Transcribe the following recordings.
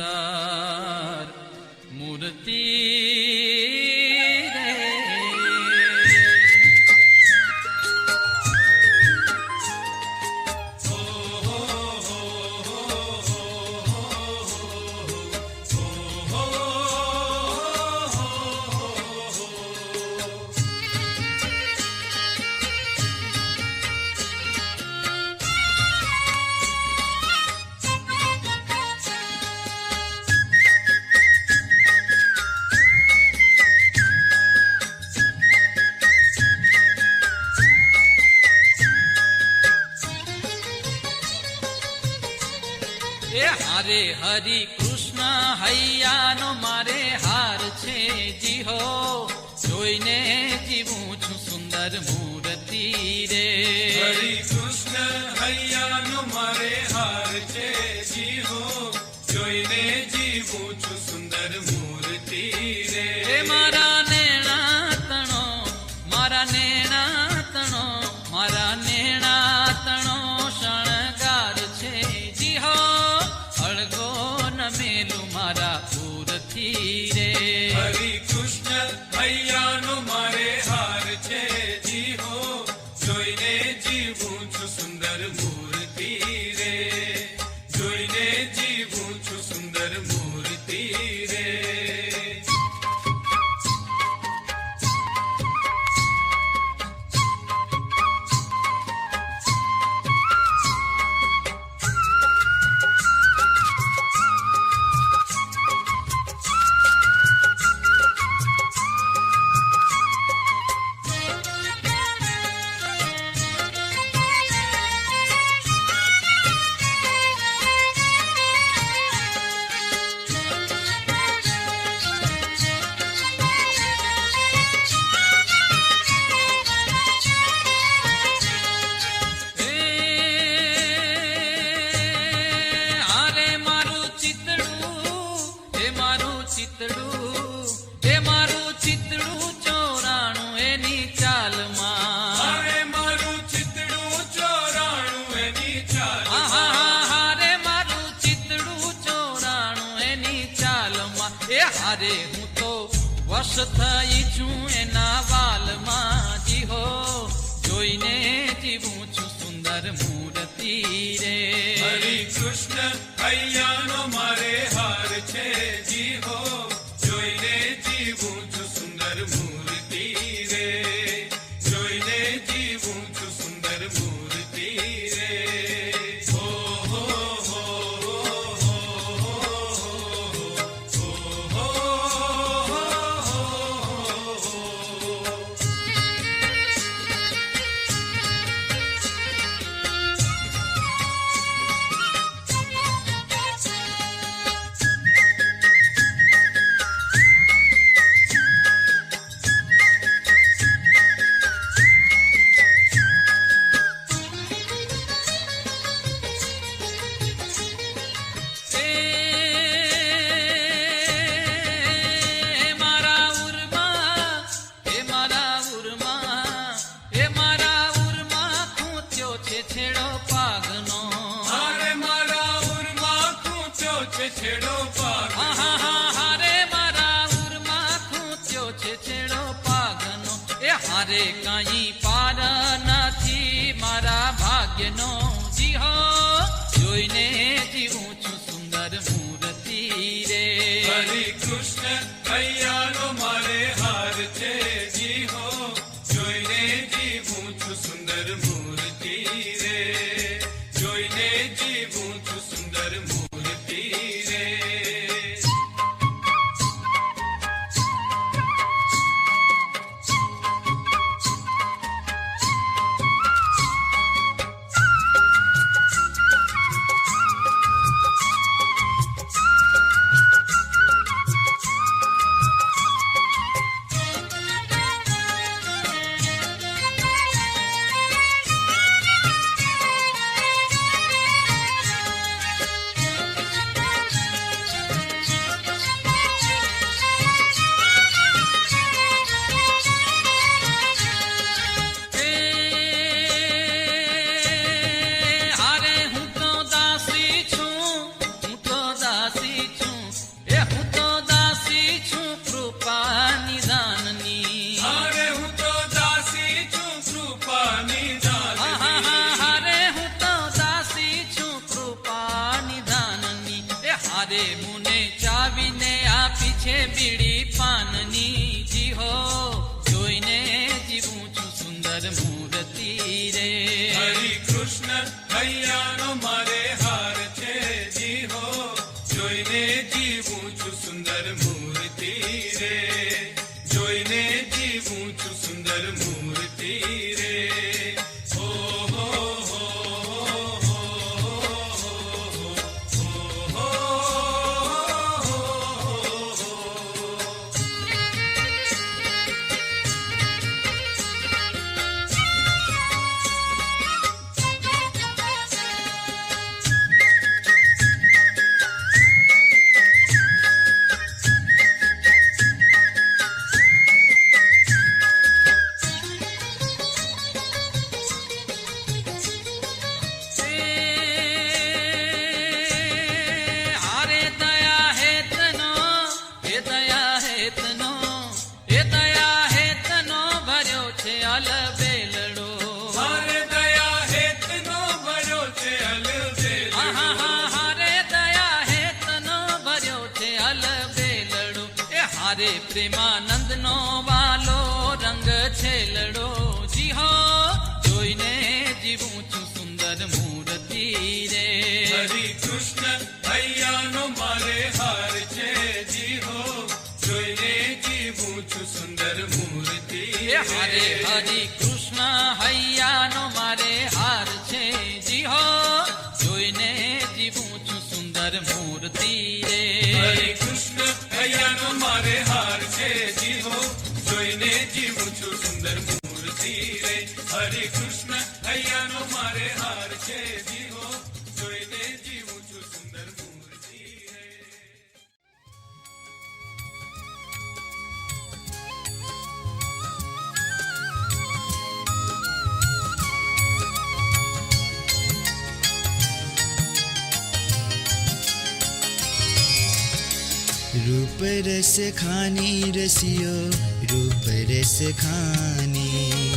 النار હરી કૃષ્ણ, હૈયાનો મારે હાર છે જીહો. જોઈને જીવું છું સુંદર મૂર્તિ રે. હરી કૃષ્ણ, હૈયાનો મારે હાર છે જીહો. જોઈને જીવું છું સુંદર મૂર્તિ ખુશ થઈ છું એના વાલમાં જીહો જોઈને જીવું છું સુંદર મૂર્તિ રે. હરી કૃષ્ણ અયાનો મારે હાર છે જીહો જોઈને જીવું છું સુંદર મૂર્તિ ஐயா 千比里 એ પ્રેમાનંદ નો વાલો રંગ છેલડો જી હો જોઈને જીવું છું સુંદર મૂર્તિ રે. હરે કૃષ્ણ હૈયાનો મારે હાર છે. જી હો જોઈને જીવું છું સુંદર મૂર્તિ હરે હરિ કૃષ્ણ હૈયાનો મારે હાર છે. જી હો જોઈને જીવું છું સુંદર મૂર્તિ રે. હરે કૃષ્ણ હૈયાનો મારે હાર છે જી હો જોઈને જીવું છું સુંદર મૂર્તિ રે. હરે કૃષ્ણ હૈયાનો મારે હાર છે જી રૂપ રસ ખાની રસિયો રૂપ રસ ખાની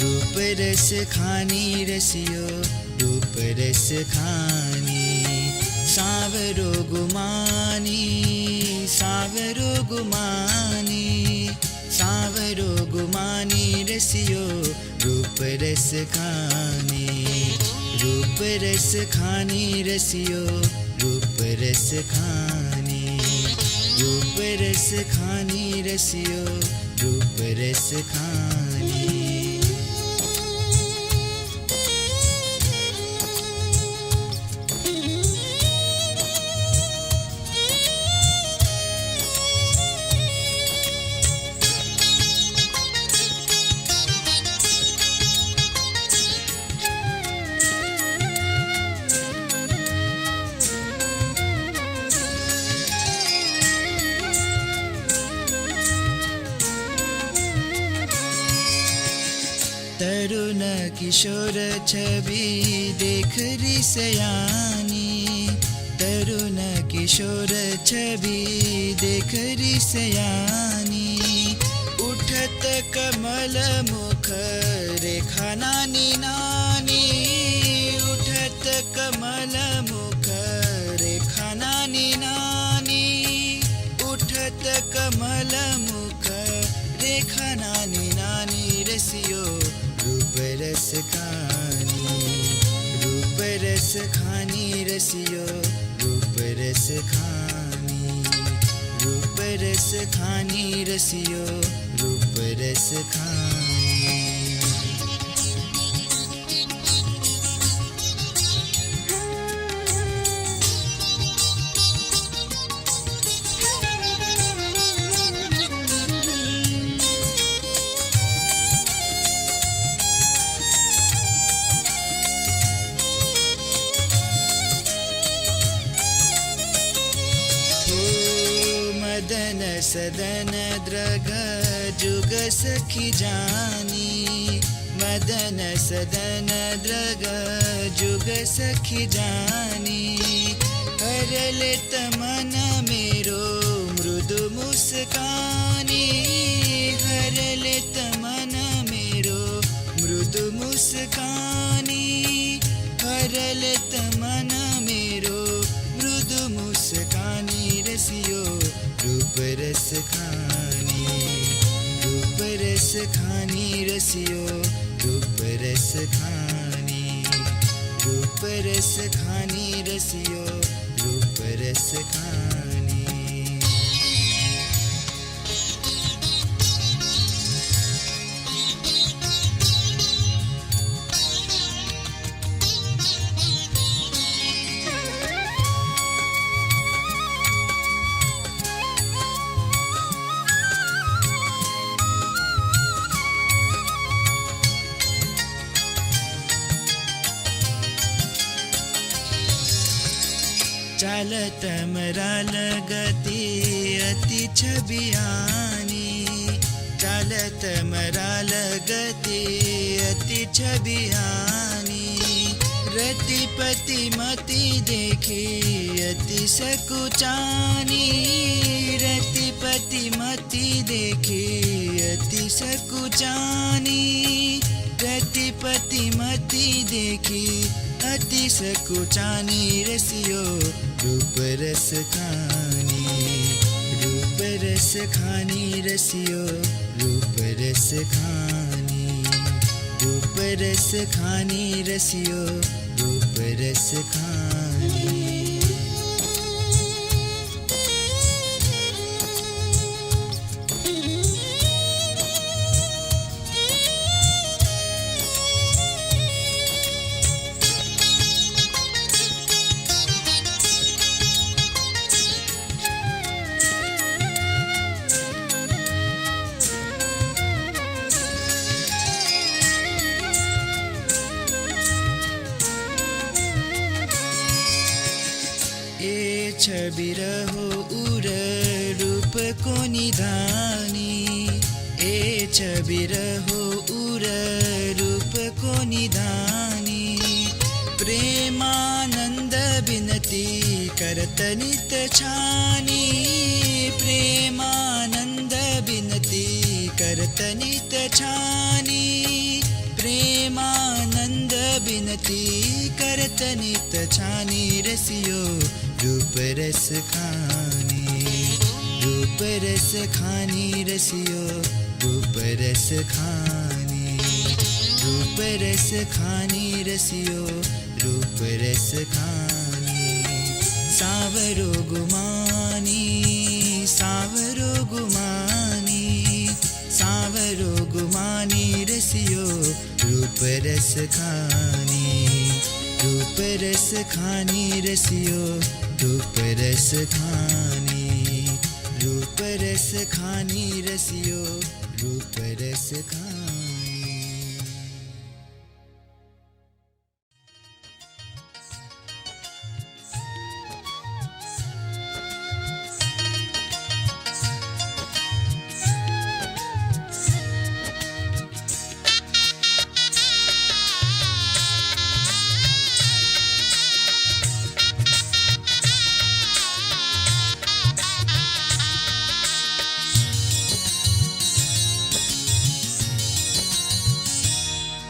રૂપ રસ ખાની રસિયો રૂપ રસ ખાની સાવરો ગુમાની સાવરો ગુમાની સાવરો ગુમાની રસિયો રૂપ રસ ખાની રૂપ રસ ખાની રસિયો રૂપ રસ ખાની रस खानी रसियो रूप रस खानी। किशोर छवि देख रिसयानी। तरुण किशोर छवि देख रिसयानी। उठत कमल मुख रेखा नानी रसियो रूप रस खानी। रूप रस खानी रसियो रूप रस खानी सदन द्रग जुग सखी जानी। मदन सदन द्रग जुग सखी जानी। हरले तमन मेरो मृदु मुस्कानी। हरले तमन मेरो मृदु मुस्कानी। रसियो रूप रस खानी रूप रस खानी रसियो रूप रस खानी चालत मराल गती अति छबियानी। चालत मराल गती अति छबियानी। रतिपति मति देखी अति सकुचानी। रतिपति मति देखी अति सकुचानी। रतिपति मति देखी अति सकुचानी रसियो रूप रस खानी रूप रस खानी रसियो रूप रस खानी रूप रस खानी रसियो रूप रस खानी ए छवि रहो उर रूप को निधानी ए छवि रहो उर रूप को निधानी प्रेमानंद बिनती करत नित छानी। प्रेमानंद बिनती करत नित छानी। प्रेमानंद बिनती करत नित छानी। रसियो रूप रस खानी रूप रस खानी रसियो रूप रस खानी रूप रस खानी रसियो रूप रस खानी। सावरो गुमानी सावरो गुमानी सावरो गुमानी रसियो रूप रस खानी रूप रस खानी रसियो। रस खानी रूप रस खानी रसियो रूप रस खानी।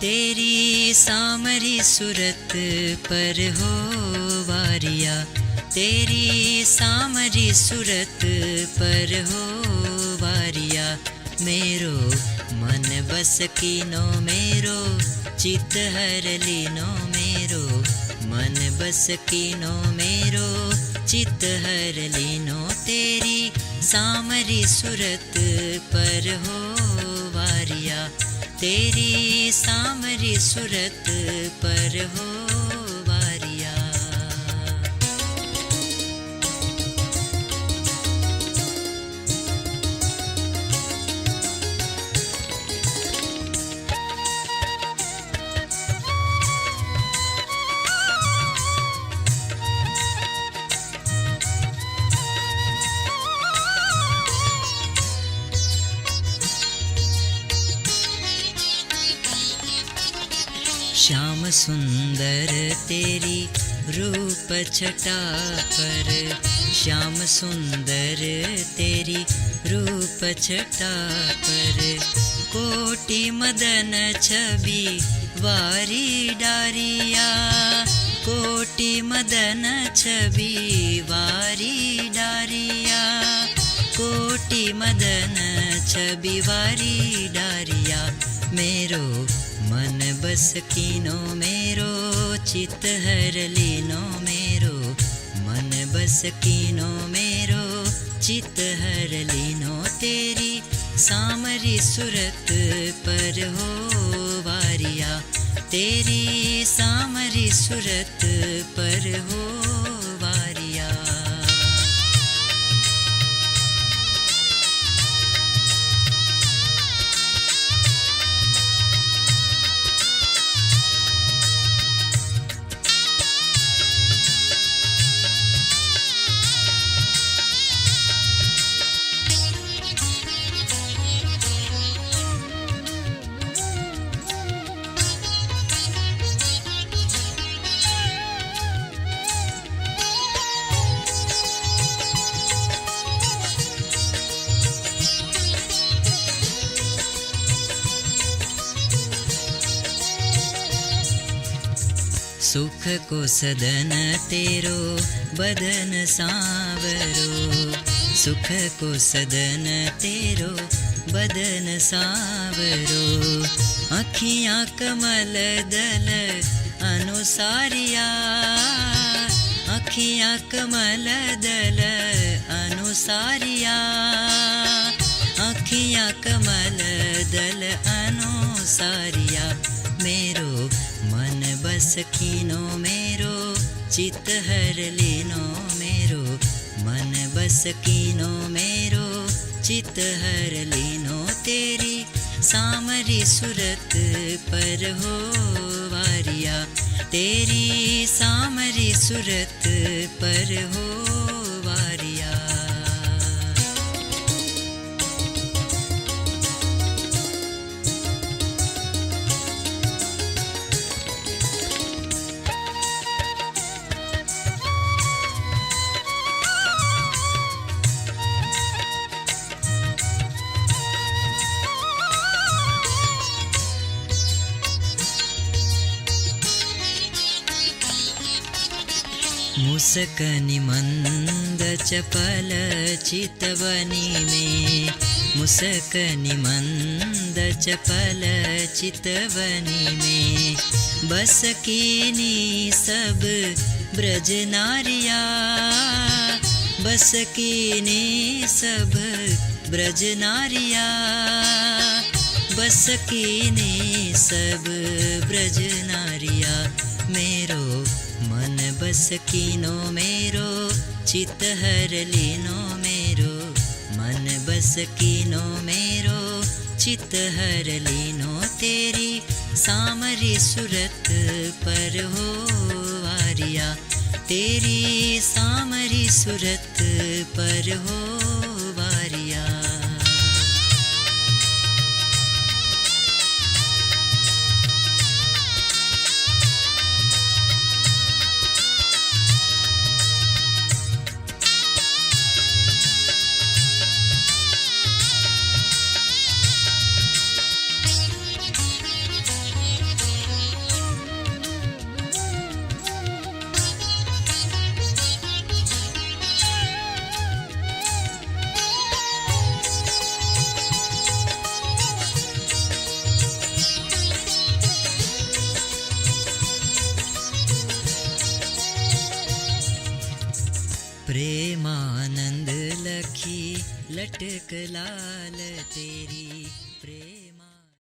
तेरी सामरी सूरत पर हो वारिया। तेरी सामरी सूरत पर हो वारिया। मेरो मन बस कीनो मेरो चित हर लीनो मेरो। मन बस कीनो मेरो चित हर लीनो। तेरी सामरी सूरत पर हो वारिया तेरी सामरी सूरत पर हो। सुंदर तेरी रूप छटा पर श्याम सुंदर तेरी रूप छटा पर कोटि मदन छवि वारी डारिया। कोटि मदन छवि वारी डारिया। कोटि मदन छवि वारी डारिया। मेरो मन बस कीनो मेरो चित हर लीनो मेरो। मन बस कीनो मेरो चित हर लीनो तेरी। सामरी सुरत पर हो वारिया। तेरी सामरी सुरत पर हो सुख को सदन तेरो बदन सावरो। सुख को सदन तेरो बदन सावरो। अखियाँ कमल दल अनुसारिया। अखियाँ कमल दल अनुसारिया। अखियाँ कमल दल अनुसारिया। मेरो मन बस कीनो मेरो चित हर लेनो मेरो। मन बस कीनो मेरो चित हर लेनो तेरी। सामरी सूरत पर हो वारिया, तेरी सामरी सूरत पर हो ಮುಸಕನಿ ಮಂದ ಚಪಲ ಚಿತವನಿ ಮೇ ಮುಸಕನಿ ಮಂದ ಚಪಲ ಚಿತವನಿ ಮೇ बसकेनी सब ब्रज नारिया। बस बसकेने सब ब्रज नारिया। बस बसकेने सब ब्रज नारिया। मेरो बस कीनो मेरो चित हर लीनो मेरो। मन बस कीनो मेरो चित हर लीनो तेरी। सामरी सुरत पर हो वारिया तेरी सामरी सुरत पर हो लाल तेरी